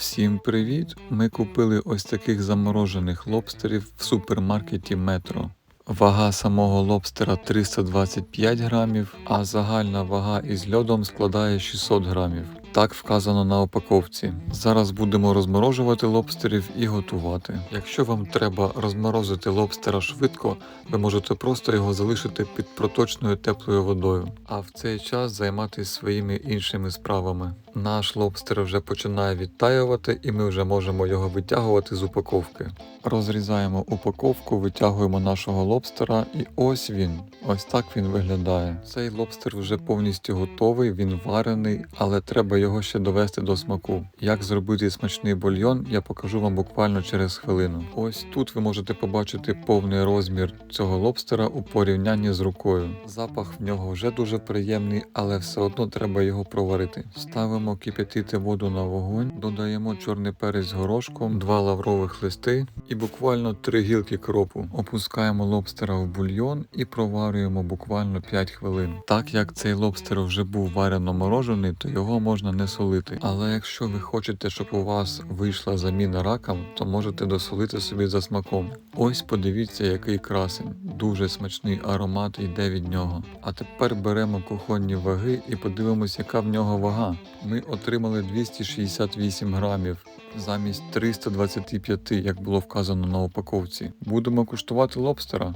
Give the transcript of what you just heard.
Всім привіт! Ми купили ось таких заморожених лобстерів в супермаркеті Метро. Вага самого лобстера 325 грамів, а загальна вага із льодом складає 600 грамів. Так вказано на упаковці. Зараз будемо розморожувати лобстерів і готувати. Якщо вам треба розморозити лобстера швидко, ви можете просто його залишити під проточною теплою водою, а в цей час займатися своїми іншими справами. Наш лобстер вже починає відтаювати, і ми вже можемо його витягувати з упаковки. Розрізаємо упаковку, витягуємо нашого лобстера, і ось він. Ось так він виглядає. Цей лобстер вже повністю готовий, він варений, але треба його ще довести до смаку. Як зробити смачний бульйон, я покажу вам буквально через хвилину. Ось тут ви можете побачити повний розмір цього лобстера у порівнянні з рукою. Запах в нього вже дуже приємний, але все одно треба його проварити. Ставимо кип'ятити воду на вогонь, додаємо чорний перець з горошком, два лаврових листи і буквально три гілки кропу. Опускаємо лобстера в бульйон і проварюємо буквально 5 хвилин. Так як цей лобстер вже був варено морожений, то його можна не солити. Але якщо ви хочете, щоб у вас вийшла заміна ракам, то можете досолити собі за смаком. Ось подивіться, який красень. Дуже смачний аромат йде від нього. А тепер беремо кухонні ваги і подивимось, яка в нього вага. Ми отримали 268 грамів замість 325, як було вказано на упаковці. Будемо куштувати лобстера.